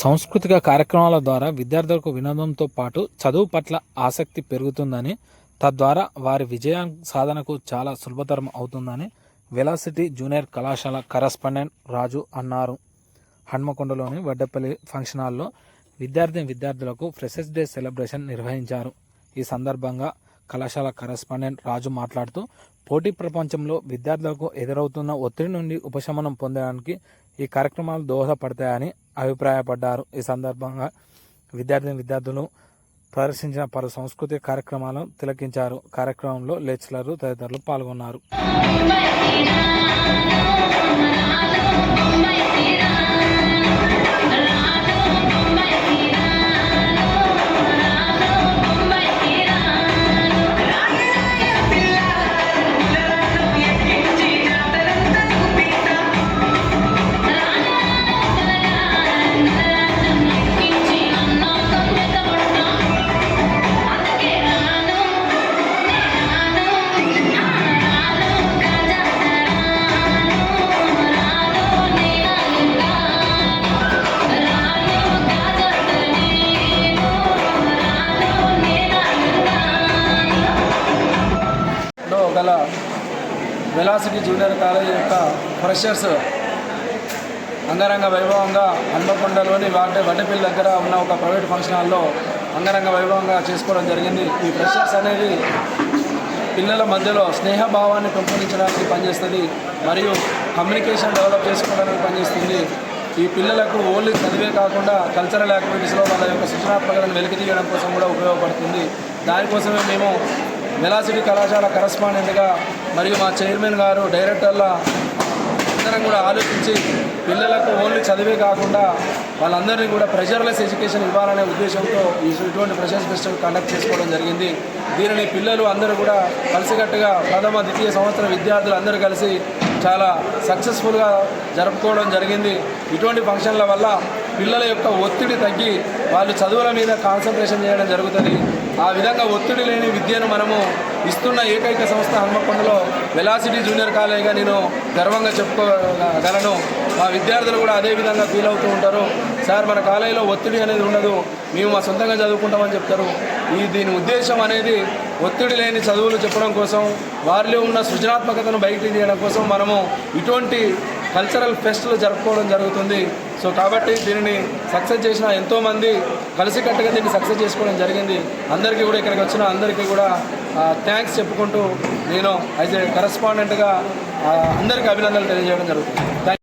సాంస్కృతిక కార్యక్రమాల ద్వారా విద్యార్థులకు వినోదంతో పాటు చదువు పట్ల ఆసక్తి పెరుగుతుందని తద్వారా వారి విజయ సాధనకు చాలా సులభతరం అవుతుందని వెలాసిటీ జూనియర్ కళాశాల కరస్పాండెంట్ రాజు అన్నారు. హన్మకొండలోని వడ్డపల్లి ఫంక్షన్ హాల్లో విద్యార్థి విద్యార్థులకు ఫ్రెషర్స్ డే సెలబ్రేషన్ నిర్వహించారు. ఈ సందర్భంగా కళాశాల కరస్పాండెంట్ రాజు మాట్లాడుతూ పోటీ ప్రపంచంలో విద్యార్థులకు ఎదురవుతున్న ఒత్తిడి నుండి ఉపశమనం పొందడానికి ఈ కార్యక్రమాలు దోహదపడతాయని అభిప్రాయపడ్డారు. ఈ సందర్భంగా విద్యార్థిని విద్యార్థులు ప్రదర్శించిన పలు సాంస్కృతిక కార్యక్రమాలను తిలకించారు. కార్యక్రమంలో లెక్చరర్లు తదితరులు పాల్గొన్నారు. గల వెలాసిటీ జూనియర్ కాలేజ్ యొక్క ఫ్రెషర్స్ అంగరంగ వైభవంగా హన్మకొండలోని వాటి వడ్డపల్లి దగ్గర ఉన్న ఒక ప్రైవేట్ ఫంక్షన్ హాల్లో అంగరంగ వైభవంగా చేసుకోవడం జరిగింది. ఈ ఫ్రెషర్స్ అనేది పిల్లల మధ్యలో స్నేహభావాన్ని పెంపొందించడానికి పనిచేస్తుంది మరియు కమ్యూనికేషన్ డెవలప్ చేసుకోవడానికి పనిచేస్తుంది. ఈ పిల్లలకు ఓన్లీ చదివే కాకుండా కల్చరల్ యాక్టివిటీస్లో వాళ్ళ యొక్క సృజనాత్మకతను వెలికి తీయడం కోసం కూడా ఉపయోగపడుతుంది. దానికోసమే మేము వెలాసిటీ కళాశాల కరస్పాండెంట్గా మరియు మా చైర్మన్ గారు డైరెక్టర్ల అందరం కూడా ఆలోచించి పిల్లలకు ఓన్లీ చదివే కాకుండా వాళ్ళందరినీ కూడా ప్రెషర్లెస్ ఎడ్యుకేషన్ ఇవ్వాలనే ఉద్దేశంతో ఈ ఇటువంటి ప్రెషర్స్ ఫెస్టివల్ కండక్ట్ చేసుకోవడం జరిగింది. దీనిని పిల్లలు అందరూ కూడా కలిసికట్టుగా ప్రథమ ద్వితీయ సంవత్సర విద్యార్థులు అందరూ కలిసి చాలా సక్సెస్ఫుల్గా జరుపుకోవడం జరిగింది. ఇటువంటి ఫంక్షన్ల వల్ల పిల్లల యొక్క ఒత్తిడి తగ్గి వాళ్ళు చదువుల మీద కాన్సన్ట్రేషన్ చేయడం జరుగుతుంది. ఆ విధంగా ఒత్తిడి లేని విద్యను మనము ఇస్తున్న ఏకైక సంస్థ హన్మకొండలో వెలాసిటీ జూనియర్ కాలేజ్గా నేను గర్వంగా చెప్పుకోగలను. మా విద్యార్థులు కూడా అదే విధంగా ఫీల్ అవుతూ ఉంటారు. సార్ మన కాలేజీలో ఒత్తిడి అనేది ఉండదు. మేము మా సొంతంగా చదువుకుంటామని చెప్తారు. ఈ దీని ఉద్దేశం అనేది ఒత్తిడి లేని చదువులు చెప్పడం కోసం వారిలో ఉన్న సృజనాత్మకతను బయట తీయడం కోసం మనము ఇటువంటి కల్చరల్ ఫెస్ట్లు జరుపుకోవడం జరుగుతుంది. సో కాబట్టి దీనిని సక్సెస్ చేసిన ఎంతోమంది కలిసికట్టుగా దీన్ని సక్సెస్ చేసుకోవడం జరిగింది. అందరికీ కూడా ఇక్కడికి వచ్చిన అందరికీ కూడా థ్యాంక్స్ చెప్పుకుంటూ నేను యాజ్ ఏ కరస్పాండెంట్గా అందరికీ అభినందనలు తెలియజేయడం జరుగుతుంది. థ్యాంక్